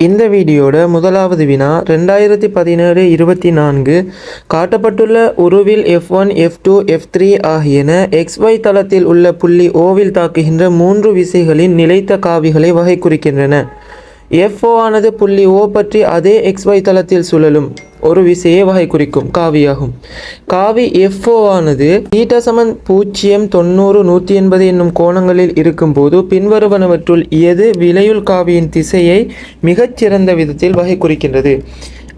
இந்த வீடியோட முதலாவது வினா ரெண்டாயிரத்தி பதினேழு இருபத்தி நான்கு காட்டப்பட்டுள்ள உருவில் F one F two F three ஆகியன எக்ஸ்ஒய் தளத்தில் உள்ள புள்ளி ஓவில் தாக்குகின்ற மூன்று விசைகளின் நிலைத்த காவிகளை வகை குறிக்கின்றன எஃப்ஓ ஆனது புள்ளி ஓ பற்றி அதே எக்ஸ்ஒய் தளத்தில் சுழலும். ஒரு விசையை வகை குறிக்கும். காவியாகும். காவி எஃப்ஓ ஆனது நீட்டசமன் பூஜ்ஜியம் தொண்ணூறு நூற்றி எண்பது என்னும் கோணங்களில் இருக்கும்போது பின்வருவனவற்றுள் எது விலையுள் காவியின் திசையை மிகச்சிறந்த விதத்தில் வகை குறிக்கின்றது?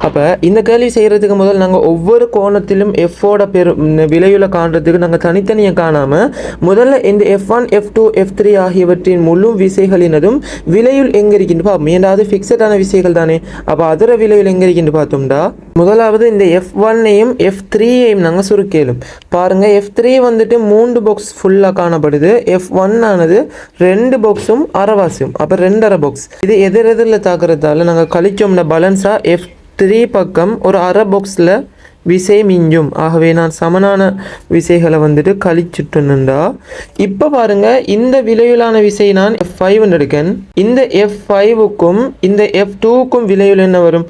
அப்போ இந்த கேள்வி செய்கிறதுக்கு முதல் நாங்கள் ஒவ்வொரு கோணத்திலும் எஃப்போட பெரு விலையுள்ள காண்றதுக்கு நாங்கள் தனித்தனியாக காணாமல் முதல்ல இந்த F one F two F three ஆகியவற்றின் முழு விசைகளினதும் விலையுள் எங்கே இருக்கின்ற பார்ப்போம் ஏன்டாவது ஃபிக்ஸடான விசைகள் தானே? அப்போ அதர விலையுள் எங்கே இருக்கின்ற பார்த்தோம்டா? முதலாவது இந்த எஃப் ஒன்னையும் எஃப் த்ரீயையும் நாங்கள் சுருக்கேலும் பாருங்கள் எஃப் த்ரீ வந்துட்டு மூன்று பாக்ஸ் ஃபுல்லாக காணப்படுது. எஃப் ஒன் ஆனது ரெண்டு பாக்ஸும் அரைவாசியும் அப்போ ரெண்டரை பாக்ஸ் இது எதிர் எதிரில் தாக்குறதால நாங்கள் கழிச்சோம்னா பேலன்ஸாக எஃப் த்ரீ பக்கம் ஒரு அரை பாக்ஸில் விசை மிஞ்சும். ஆகவே நான் சமனான விசைகளை வந்துட்டு கழிச்சுட்டுனுண்டா இப்போ பாருங்க இந்த விலையுலான விசை நான் எஃப் ஃபைவ் எடுக்கேன். இந்த எஃப் ஃபைவுக்கும் இந்த எஃப் டூக்கும் விலையில் என்ன வரும்?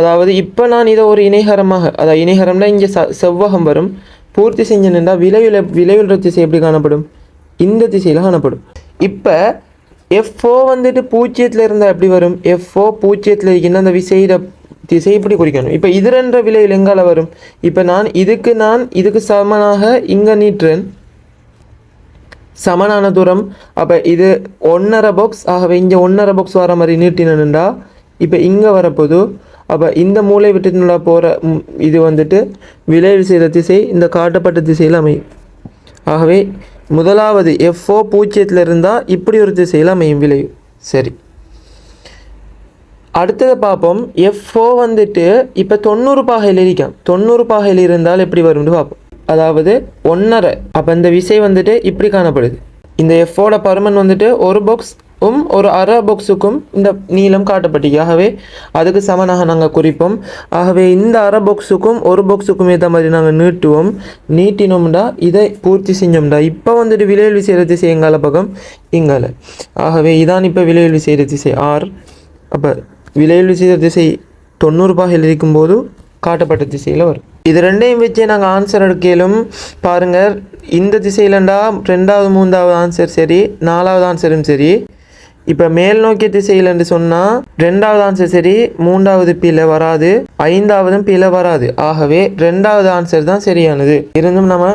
அதாவது இப்போ நான் இதை ஒரு இணைகரமாக அதாவது இணைகரம்னா இங்கே ச செவ்வகம் வரும். பூர்த்தி செஞ்சேன்டா விலையுல விலையுள்ள திசை எப்படி காணப்படும்? இந்த திசையில் காணப்படும். இப்போ எஃப்ஓ வந்துட்டு பூஜ்ஜியத்தில் இருந்தால் எப்படி வரும்? எஃப்ஓ பூஜ்ஜியத்தில் இருக்கின்ற அந்த விசையிட திசை இப்படி குறிக்கணும். இப்போ இது என்ற விலையில் எங்கால வரும்? இப்போ நான் இதுக்கு நான் இதுக்கு சமனாக இங்கே நீட்டுறேன் சமனான தூரம். அப்போ இது ஒன்றரை பாக்ஸ் ஆகவே இங்கே ஒன்றரை பாக்ஸ் வர மாதிரி நீட்டினனுண்டா இப்போ இங்கே வரப்போது அப்போ இந்த மூளை விட்டு போகிற இது வந்துட்டு விளைவு செய்கிற திசை இந்த காட்டப்பட்ட திசையில் அமையும். ஆகவே முதலாவது எஃப்ஓ பூஜ்ஜியத்தில் இருந்தால் இப்படி ஒரு திசையில் அமையும் விளைவு. சரி. அடுத்ததை பார்ப்போம். எஃப்ஓ வந்துட்டு இப்போ தொண்ணூறு பாகையில் இருக்கான் தொண்ணூறு பாகையில் இருந்தால் எப்படி வரும்னு பார்ப்போம். அதாவது ஒன்றரை அப்போ இந்த விசை வந்துட்டு இப்படி காணப்படுது. இந்த எஃப்ஓட பருமன் வந்துட்டு ஒரு பாக்ஸும் ஒரு அரை பாக்ஸுக்கும் இந்த நீளம் காட்டப்பட்டிருக்கு. ஆகவே அதுக்கு சமனாக நாங்கள் குறிப்போம். ஆகவே இந்த அரை பாக்ஸுக்கும் ஒரு பாக்ஸுக்கும் ஏற்ற மாதிரி நாங்கள் நீட்டுவோம். நீட்டினோம்டா இதை பூர்த்தி செஞ்சோம்டா. இப்போ வந்துட்டு விலையில் விசைகிற திசை எங்கால பக்கம் இங்கால. ஆகவே இதான் இப்போ விலையில் விசைகிற திசை ஆர். அப்போ விலையில் செய்த திசை தொண்ணூறு பாகையில் இருக்கும்போது காட்டப்பட்ட திசையில் வரும். இது ரெண்டையும் வச்சு நாங்கள் ஆன்சர் எடுக்கலும் பாருங்கள் இந்த திசையிலண்டா ரெண்டாவது மூன்றாவது ஆன்சர் சரி நாலாவது ஆன்சரும் சரி. இப்போ மேல் நோக்கிய திசையிலன்னு சொன்னால் ரெண்டாவது ஆன்சர் சரி மூன்றாவது பிழை வராது ஐந்தாவதும் பிழை வராது. ஆகவே ரெண்டாவது ஆன்சர் தான் சரியானது. இருந்தும் நம்ம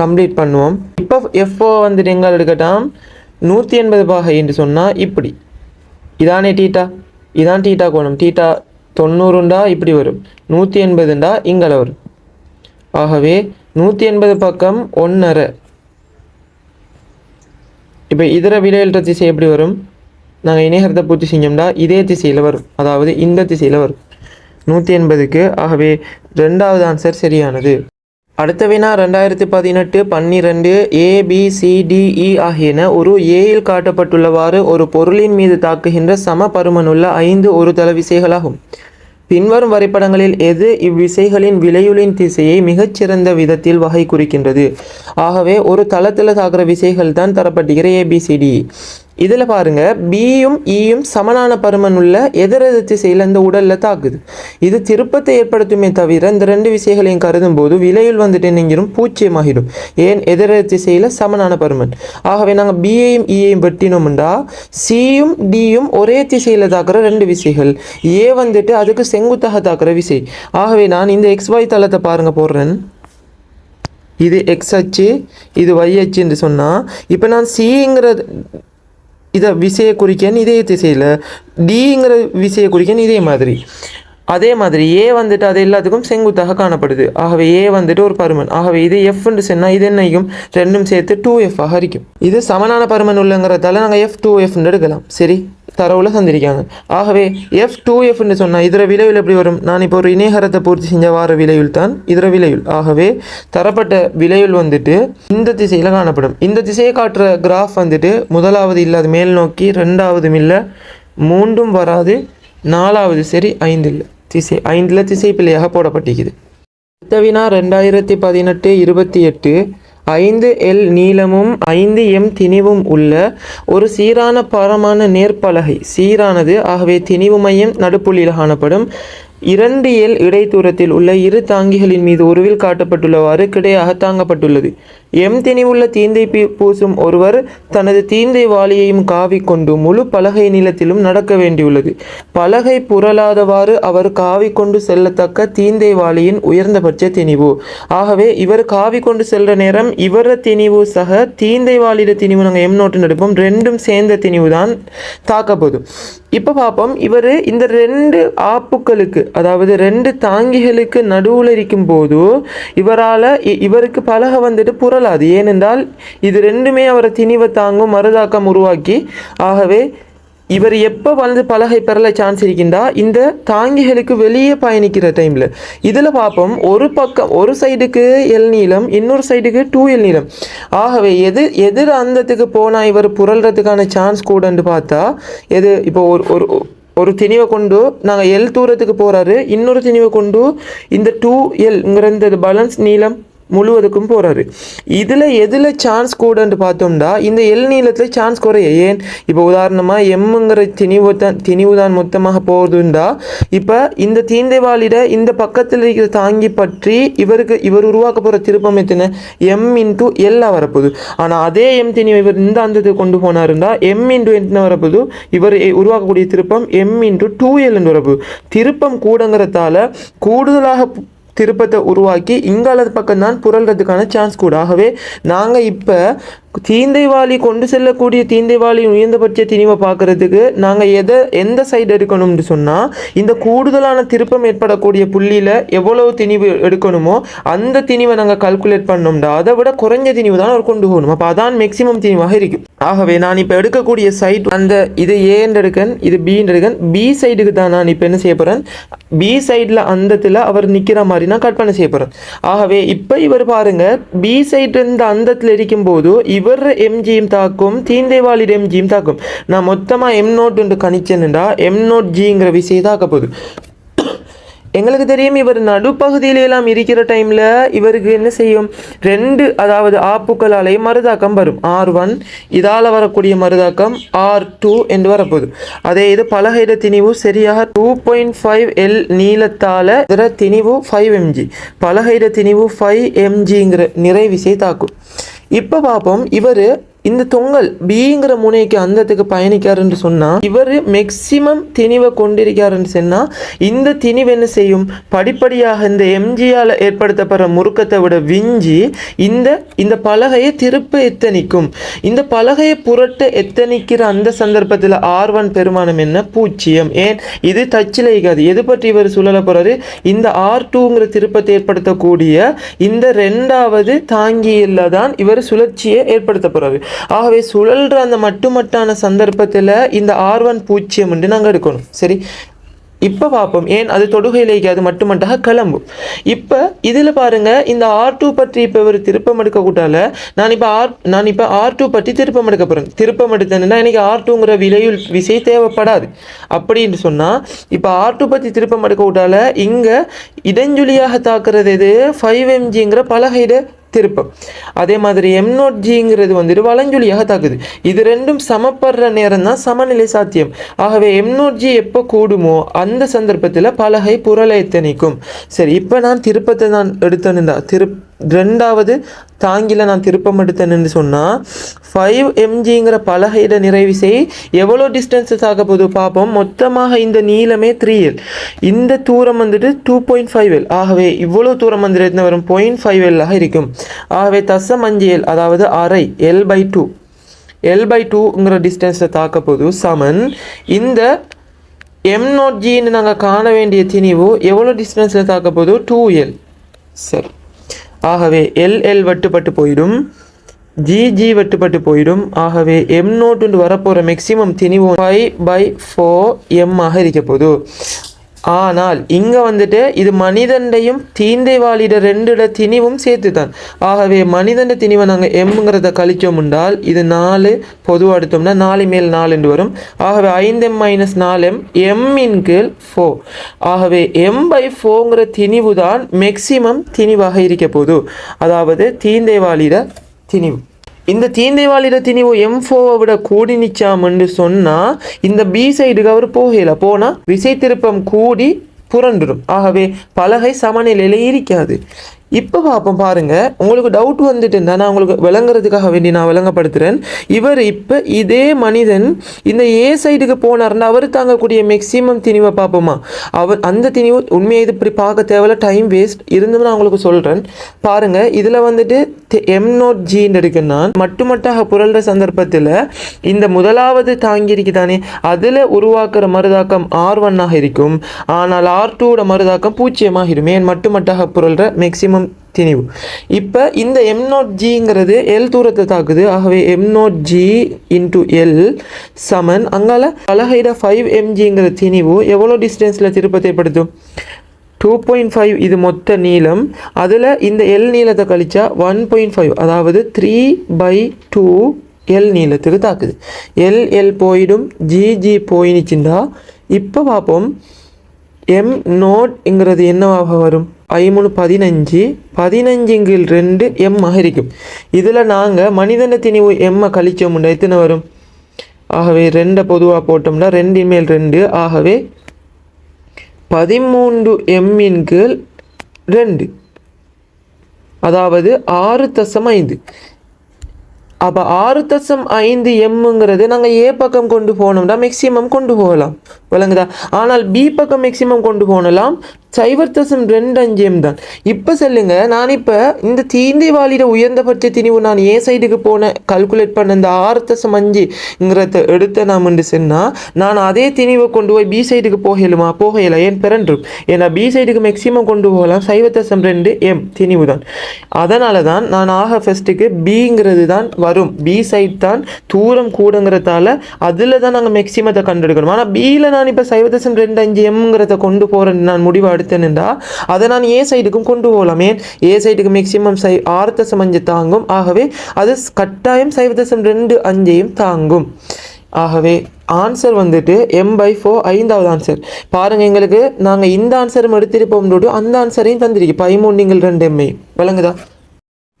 கம்ப்ளீட் பண்ணுவோம். இப்போ எஃப்ஓ வந்துட்டு எங்கள் எடுக்கட்டாம்? நூற்றி எண்பது பாகை என்று சொன்னால் இப்படி. இதானே டீட்டா? இதான் டீட்டா கோணம். டீட்டா தொண்ணூறுண்டா இப்படி வரும். நூற்றி எண்பதுண்டா இங்கே வரும் ஆகவே நூற்றி எண்பது பக்கம் ஒன்றரை இப்போ இதர விலையல்ற திசை எப்படி வரும்? நாங்கள் இணையகரத்தை பூர்த்தி செஞ்சோம்னா இதே திசையில் வரும். அதாவது இந்த திசையில் வரும். நூற்றி எண்பதுக்கு ஆகவே ரெண்டாவது ஆன்சர் சரியானது. அடுத்த வினா ரெண்டாயிரத்தி பதினெட்டு பன்னிரெண்டு ஏபிசிடிஇ e ஆகியன ஒரு ஏயில் காட்டப்பட்டுள்ளவாறு ஒரு பொருளின் மீது தாக்குகின்ற சம பருமனுள்ள ஐந்து ஒரு தள விசைகளாகும். பின்வரும் வரைபடங்களில் எது இவ்விசைகளின் விலையுளின் திசையை மிகச்சிறந்த விதத்தில் வகை குறிக்கின்றது ஆகவே ஒரு தளத்தில் தாக்குற விசைகள் தான் தரப்பட்டுகிற ஏபிசிடி இதில் பாருங்க பியும் ஈயும் சமனான பருமன் உள்ள எதிரெதிர் திசையில் இந்த உடலில் தாக்குது. இது திருப்பத்தை ஏற்படுத்துமே தவிர இந்த ரெண்டு விசைகளையும் கருதும் போது விலையில் வந்துட்டு நெங்கிரும் பூச்சியமாகிடும். ஏன்? எதிரெதிர் திசையில் சமனான பருமன். ஆகவே நாங்கள் பியையும் ஈயையும் வெட்டினோம்டா சியும் டியும் ஒரே திசையில் தாக்குற ரெண்டு விசைகள். ஏ வந்துட்டு அதுக்கு செங்குத்தாக தாக்குற விசை. ஆகவே நான் இந்த எக்ஸ் ஒய் தளத்தை பாருங்கள் போடுறேன். இது எக்ஸ் அச்சு இது ஒய் அச்சு என்று சொன்னால் இப்போ நான் சிங்கிற இதை விசையை குறிக்கன்னு இதே திசையில் டிங்கிற விசையை குறிக்கன்னு இதே மாதிரி. அதே மாதிரி ஏ வந்துட்டு அது எல்லாத்துக்கும் செங்குத்தாக காணப்படுது. ஆகவே ஏ வந்துட்டு ஒரு பருமன். ஆகவே இது எஃப்னு சொன்னால் இது என்னைக்கும் ரெண்டும் சேர்த்து டூ எஃப் ஆக இருக்கும் இது சமனான பருமன் உள்ளங்கிறதால நாங்கள் எஃப் டூ எஃப்னு எடுக்கலாம். சரி? தரவில் சந்திருக்காங்க ஆகவே எஃப் டூ எஃப்னு சொன்னால் இதர விளைவில் எப்படி வரும்? நான் இப்போ ஒரு இணையகரத்தை பூர்த்தி செஞ்ச வார விளைவில் தான் இதர விளைவில் ஆகவே தரப்பட்ட விளைவில் வந்துட்டு இந்த திசையில் காணப்படும். இந்த திசையை காட்டுற கிராஃப் வந்துட்டு முதலாவது இல்லாத மேல் நோக்கி ரெண்டாவது இல்லை மூன்றும் வராது நாலாவது சரி ஐந்து இல்லை. திசை ஐந்தில் திசை பிள்ளையாக போடப்பட்டிருக்குது. அடுத்த ரெண்டாயிரத்தி பதினெட்டு இருபத்தி எட்டு ஐந்து எல் நீளமும் ஐந்து எம் திணிவும் உள்ள ஒரு சீரான பரமான நேர்ப்பலகை சீரானது. ஆகவே திணிவு மையம் நடுப்புள்ளியில் காணப்படும். இரண்டு எல் இடைத்தூரத்தில் உள்ள இரு தாங்கிகளின் மீது உருவில் காட்டப்பட்டுள்ளவாறு கிடையாக தாங்கப்பட்டுள்ளது. எம் திணிவுள்ள தீந்தை பூசும் ஒருவர் தனது தீந்தை வாளியையும் காவிக்கொண்டு முழு பலகை நீளத்திலும் நடக்க வேண்டியுள்ளது. பலகை புரளாதவாறு அவர் காவிக்கொண்டு செல்லத்தக்க தீந்தை வாளியின் உயர்ந்தபட்ச திணிவு. ஆகவே இவர் காவிக்கொண்டு செல்ற நேரம் இவர திணிவு சக தீந்தை வாளிட திணிவு நாங்கள் எம் நோட்டு நடிப்போம் ரெண்டும் சேர்ந்த திணிவு தான் தாக்கப்போதும் இப்போ பார்ப்போம். இவர் இந்த ரெண்டு ஆப்புக்களுக்கு அதாவது ரெண்டு தாங்கிகளுக்கு நடுவில் இருக்கும் போது இவரால் இவருக்கு பலக வந்துட்டு புரளாது. ஏனென்றால் இது ரெண்டுமே அவரை திணிவை தாங்கும் மறுதாக்கம் உருவாக்கி ஆகவே இவர் எப்போ வந்து பலகை பெறல சான்ஸ் இருக்கின்றா? இந்த தாங்கிகளுக்கு வெளியே பயணிக்கிற டைமில் இதில் பார்ப்போம் ஒரு பக்கம் ஒரு சைடுக்கு எல் நீளம் இன்னொரு சைடுக்கு டூ எல் நீளம். ஆகவே எது எதிர் அந்தத்துக்கு போனால் இவர் புரள்றதுக்கான சான்ஸ் கூடன்னு பார்த்தா எது இப்போ ஒரு ஒரு ஒரு திணிவை கொண்டு நாங்கள் எல் தூரத்துக்கு போகிறாரு இன்னொரு திணிவை கொண்டு இந்த டூ எல்ங்கிற இந்த பேலன்ஸ் நீளம் முழுவதுக்கும் போகிறாரு இதில் எதில் சான்ஸ் கூடன்ட்டு பார்த்தோம்னா இந்த எல் நீளத்தில் சான்ஸ் குறைய. ஏன்? இப்போ உதாரணமாக எம்முங்கிற திணிவு தான் திணிவு தான் மொத்தமாக போகுதுண்டா. இப்போ இந்த தீந்தைவாளிட இந்த பக்கத்தில் இருக்கிற தாங்கி பற்றி இவருக்கு இவர் உருவாக்க போகிற திருப்பம் எத்தனை? எம் இன்ட்டு எல்லாம் வரப்போகுது. ஆனால் அதே எம் திணிவு இவர் இந்த அந்தத்துக்கு கொண்டு போனாருந்தா எம் இன்ட்டு என்ன வரப்போகுது? இவர் உருவாக்கக்கூடிய திருப்பம் எம் இன்ட்டு டூ எல்னு வரப்போகுது. திருப்பம் கூடங்கிறதால கூடுதலாக திருப்பத்தை உருவாக்கி இங்காலது பக்கம் தான் புரள்றதுக்கான சான்ஸ் கூட. ஆகவே நாங்கள் இப்போ தீந்தைவாளி கொண்டு செல்லக்கூடிய தீந்தைவாளியின் உயர்ந்தபட்ச திணிவை பார்க்கறதுக்கு நாங்கள் எதை எந்த சைடு எடுக்கணும்னு சொன்னால் இந்த கூடுதலான திருப்பம் ஏற்படக்கூடிய புள்ளியில் எவ்வளவு திணிவு எடுக்கணுமோ அந்த திணிவை நாங்கள் கல்குலேட் பண்ணோம்டா அதை விட குறைஞ்ச திணிவு தான் அவர் கொண்டு போகணும். அப்போ அதான் மேக்ஸிமம் திணிவாக இருக்கும். ஆகவே நான் இப்போ எடுக்கக்கூடிய சைட் அந்த இது ஏன்னு எடுக்கன் இது பின்னு எடுக்கன் பி சைடுக்கு தான் நான் இப்போ என்ன செய்ய போகிறேன் பி சைடில் அந்தத்தில் அவர் நிற்கிற மாதிரி நான் கற்பனை செய்ய போகிறேன் ஆகவே இப்போ இவர் பாருங்கள் பி சைடு இருந்த அந்தத்தில் இருக்கும்போது இவர் எம்ஜியும் தாக்கும் தீந்தைவாளிட எம்ஜியும் தாக்கும். நான் மொத்தமாக எம் நோட் என்று கணிச்சேன்டா எம் நோட் ஜிங்கிற விஷயம் தாக்க போகுது. எங்களுக்கு தெரியும் இவர் நடுப்பகுதியில எல்லாம் இருக்கிற டைமில் இவருக்கு என்ன செய்யும்? ரெண்டு அதாவது ஆப்புக்களாலே மருதாக்கம் வரும். ஆர் ஒன் இதால் வரக்கூடிய மருதாக்கம் ஆர் டூ என்று வரப்போகுது. அதே இது பலகையிட திணிவு சரியாக டூ பாயிண்ட் ஃபைவ் எல் நீளத்தால் இதர திணிவு ஃபைவ் எம்ஜி பலகையிட திணிவு ஃபைவ் எம்ஜிங்கிற நிறை விசை தாக்கும். இப்போ பார்ப்போம் இவர் இந்த தொங்கல் பிங்கிற முனைக்கு அந்தத்துக்கு பயணிக்காருன்னு சொன்னால் இவர் மேக்சிமம் திணிவை கொண்டிருக்காருன்னு சொன்னால் இந்த திணிவு என்ன செய்யும்? படிப்படியாக இந்த எம்ஜியால் ஏற்படுத்தப்படுற முறுக்கத்தை விட விஞ்சி இந்த இந்த பலகையை திருப்ப எத்தனிக்கும். இந்த பலகையை புரட்ட எத்தனிக்கிற அந்த சந்தர்ப்பத்தில் ஆர்வன் பெருமானம் என்ன? பூச்சியம். ஏன்? இது டச்சில் இருக்காது எது பற்றி இவர் சுழல போகிறாரு இந்த ஆர் டூங்கிற திருப்பத்தை ஏற்படுத்தக்கூடிய இந்த ரெண்டாவது தாங்கியில் தான் இவர் சுழற்சியை ஏற்படுத்த போகிறாரு ஆகவே சுழல்ற அந்த மட்டுமட்டான சந்தர்ப்பத்தில் இந்த ஆர் ஒன் பூஜ்ஜியம் என்று நாங்கள் எடுக்கணும். சரி? இப்போ பார்ப்போம் ஏன்? அது தொடுகையிலேக்கு அது மட்டுமட்டாக கிளம்பும். இப்போ இதில் பாருங்கள் இந்த ஆர் டூ பற்றி இப்போ ஒரு திருப்பம் எடுக்க கூட்டால நான் இப்போ ஆர் நான் இப்போ ஆர் டூ பற்றி திருப்பம் எடுக்க போகிறேன் திருப்பம் எடுத்தேன்னா எனக்கு ஆர் டூங்கிற விலையுள் விசை தேவைப்படாது. அப்படின்னு சொன்னால் இப்போ ஆர் டூ பற்றி திருப்பம் எடுக்க கூட்டால இங்கே இடஞ்சொலியாக தாக்குறது எது? ஃபைவ் எம்ஜிங்கிற பலகையிட திருப்பம். அதே மாதிரி எம் நோட் ஜிங்கிறது வந்துட்டு வலஞ்சுழியாக தாக்குது. இது ரெண்டும் சமப்படுற நேரம் தான் சமநிலை சாத்தியம். ஆகவே எம் நோட் ஜி எப்போ கூடுமோ அந்த சந்தர்ப்பத்தில் பலகை புரளை எத்தனைக்கும்? சரி இப்போ நான் திருப்பத்தை நான் எடுத்தேன்டா திருப் ரெண்டாவது தாங்கில நான் திருப்பம் எடுத்தேன்னு சொன்னால் ஃபைவ் எம்ஜிங்கிற பலகையிட நிறைவிசை எவ்வளோ டிஸ்டன்ஸஸ் ஆக போகுது பார்ப்போம் மொத்தமாக இந்த நீளமே த்ரீ எல் இந்த தூரம் வந்துட்டு டூ பாயிண்ட் ஃபைவ் எல் ஆகவே இவ்வளோ தூரம் வந்துட்டு வரும் பாயிண்ட் ஃபைவ் எல்லாக இருக்கும். ஆகவே தசம் அஞ்சு எல் அதாவது அரை L by two L by டூங்கிற டிஸ்டன்ஸை தாக்க போது சமன் இந்த எம் நோட் ஜின்னு நாங்கள் காண வேண்டிய திணிவு எவ்வளோ டிஸ்டன்ஸில் தாக்க போதும் டூ எல் சரி. ஆகவே எல் எல் வட்டுப்பட்டு போயிடும். ஜி ஜி போயிடும். ஆகவே எம் நோட்டு வரப்போகிற மேக்ஸிமம் திணிவோம். ஃபைவ் பை ஃபோர் எம் ஆக இருக்க போகுது. ஆனால் இங்கே வந்துட்டு இது மனிதண்டையும் தீந்தைவாளிட ரெண்டுட திணிவும் சேர்த்து தான் ஆகவே மனிதண்ட திணிவை நாங்கள் எம்ங்கிறத கழிச்சோம் என்றால் இது நாலு பொதுவாக எடுத்தோம்னா நாலு மேல் நாலு என்று வரும். ஆகவே ஐந்து எம் மைனஸ் நாலு எம் எம்மின் கீழ் ஃபோ ஆகவே எம் பை ஃபோங்கிற திணிவு தான் மேக்சிமம் திணிவாக இருக்க போது அதாவது தீந்தைவாளிட திணிவு. இந்த தீந்தைவாளிட ஓ எம் ஃபோவை விட கூடி நிச்சாம்னு சொன்னால் இந்த பி சைடுக்கு அவர் போகல. போனால் விசை திருப்பம் கூடி புரண்டுடும். ஆகவே பலகை சமநிலையில் இருக்காது. இப்போ பார்ப்போம் பாருங்கள் உங்களுக்கு டவுட் வந்துட்டுன்னா நான் உங்களுக்கு விளங்குறதுக்காக வேண்டி நான் விளங்கப்படுத்துகிறேன் இவர் இப்போ இதே மனிதன் இந்த ஏ சைடுக்கு போனார்னா அவர் தாங்கக்கூடிய மேக்சிமம் திணிவை பார்ப்போமா? அவர் அந்த திணிவு உண்மையை இது இப்படி பார்க்க தேவையில்ல டைம் வேஸ்ட் இருந்தும் நான் உங்களுக்கு சொல்கிறேன் பாருங்கள் இதில் வந்துட்டு எம் நோட் ஜின்னு நான் மட்டுமட்டாக புரள்ற சந்தர்ப்பத்தில் இந்த முதலாவது தாங்கி தானே அதில் உருவாக்குற மருதாக்கம் ஆர் ஒன்னாக இருக்கும். ஆனால் ஆர் டூவோட மருதாக்கம் பூஜ்ஜியமாகிடும் ஏன் மட்டுமட்டாக புரள்ற மேக்சிமம் திணிவு. இப்போ இந்த எம் நோட் ஜிங்கிறது எல் தூரத்தை தாக்குது. ஆகவே M nought G into L சமன். அங்கால பலகைட ஃபைவ் எம்ஜிங்கிற திணிவு எவ்வளோ டிஸ்டன்ஸில் திருப்பத்தை ஏற்படுத்தும் டூ பாயிண்ட் ஃபைவ் இது மொத்த நீளம். அதில் இந்த எல் நீளத்தை கழிச்சா ஒன் பாயிண்ட் ஃபைவ் அதாவது த்ரீ பை டூ எல் நீளத்துக்கு தாக்குது. எல் எல் போயிடும். ஜி ஜி போயிடுச்சுண்டா. இப்போ பார்ப்போம் எம் நோட்ங்கிறது என்னவாக வரும்? ஐமூணு பதினஞ்சு பதினஞ்சுங்கில் ரெண்டு எம் இருக்கும். இதில் நாங்கள் மனிதன திணிவு எம்மை கழிச்சோம்னா எத்தனை வரும்? ஆகவே ரெண்டை பொதுவாக போட்டோம்னா ரெண்டு மேல் ரெண்டு. ஆகவே பதிமூன்று எம்மின் கீழ் ரெண்டு. அதாவது ஆறு தசம் ஐந்து. அப்போ ஆறு தசம் ஐந்து எம்முங்கிறது நாங்கள் ஏ பக்கம் கொண்டு போனோம்னா மேக்ஸிமம் கொண்டு போகலாம். விளங்குதா? ஆனால் பி பக்கம் மேக்ஸிமம் கொண்டு போனலாம். சைவர் தசம் ரெண்டு அஞ்சு எம் தான் இப்போ சொல்லுங்க நான் இப்போ இந்த தீந்தை வாலிட உயர்ந்தபட்ச திணிவு நான் ஏ சைடுக்கு போன கல்குலேட் பண்ண இந்த ஆறு தசம் அஞ்சுங்கிறத எடுத்த நாம் சொன்னால் நான் அதே திணிவை கொண்டு போய் பி சைடுக்கு போகலுமா போகல ஏன் பிறன்றும்? ஏன்னா பி சைடுக்கு மேக்ஸிமம் கொண்டு போகலாம் சைவ தசம் ரெண்டு எம் திணிவு தான் அதனால தான் நான் ஆக ஃபஸ்ட்டுக்கு பிங்கிறது தான் வரும். பி சைட் தான் தூரம் கூடங்கிறதால அதில் தான் நாங்கள் மேக்ஸிமத்தை கண்டெடுக்கணும் ஆனால் பியில் நான் இப்போ சைவ தசம் ரெண்டு அஞ்சு எம்ங்கிறத கொண்டு போகிறேன் நான் முடிவு எடுத்தேன்டா அதை நான் ஏ சைடுக்கும் கொண்டு போகலாம் ஏன் ஏ சைடுக்கு மேக்ஸிமம் சை ஆறு தசம் அஞ்சு தாங்கும். ஆகவே அது கட்டாயம் சைவ தசம் ரெண்டு அஞ்சையும் தாங்கும். ஆகவே ஆன்சர் வந்துட்டு எம் பை ஃபோர் ஐந்தாவது ஆன்சர் பாருங்கள் எங்களுக்கு நாங்கள் இந்த ஆன்சரும் எடுத்திருப்போம் அந்த ஆன்சரையும் தந்திருக்கு. பதிமூணு நீங்கள் ரெண்டு எம்ஐ வழங்குதா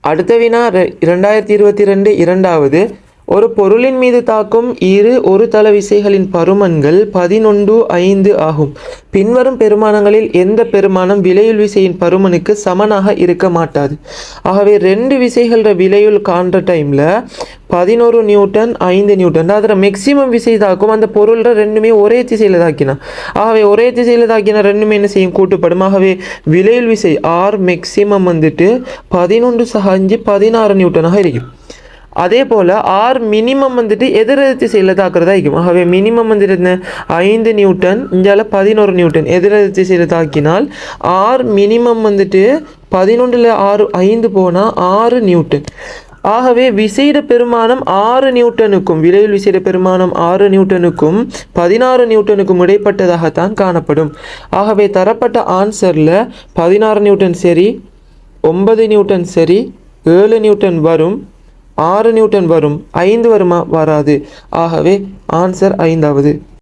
அடுத்த வினா ரெ- இரண்டாயிரத்தி இருபத்தி ரெண்டு இரண்டாவது. ஒரு பொருளின் மீது தாக்கும் இரு ஒரு தள விசைகளின் பருமன்கள் பதினொன்று ஐந்து ஆகும். பின்வரும் பெருமானங்களில் எந்த பெருமானம் விலையுள் விசையின் பருமனுக்கு சமனாக இருக்க மாட்டாது. ஆகவே ரெண்டு விசைகள விலையுள் காண்ற டைமில் பதினோரு நியூட்டன் ஐந்து நியூட்டன் அதில் மேக்ஸிமம் விசை தாக்கும் அந்த பொருளில் ரெண்டுமே ஒரே திசையில் தாக்கினா. ஆகவே ஒரே திசையில் தாக்கினா ரெண்டுமே என்ன செய்யும்? கூட்டுப்படும். ஆகவே விலையுள் விசை ஆர் மேக்ஸிமம் வந்துட்டு பதினொன்று சக அஞ்சு பதினாறு நியூட்டனாக இருக்கும். அதே போல் ஆர் மினிமம் வந்துட்டு எதிரெதிர் திசையில் தாக்குறதா இருக்கும் ஆகவே மினிமம் வந்துட்டு என்ன? ஐந்து நியூட்டன் இங்கால பதினோரு நியூட்டன் எதிரெதிர் திசையில் தாக்கினால் ஆர் மினிமம் வந்துட்டு பதினொன்றில் ஆறு ஐந்து போனால் ஆறு நியூட்டன். ஆகவே விசைட பெருமானம் ஆறு நியூட்டனுக்கும் விலையில் விசைட பெருமானம் ஆறு நியூட்டனுக்கும் பதினாறு நியூட்டனுக்கும் இடைப்பட்டதாகத்தான் காணப்படும். ஆகவே தரப்பட்ட ஆன்சரில் பதினாறு நியூட்டன் சரி ஒன்பது நியூட்டன் சரி ஏழு நியூட்டன் வரும். ஆறு நியூட்டன் வரும் ஐந்து வருமா வராது. ஆகவே ஆன்சர் ஐந்தாவது.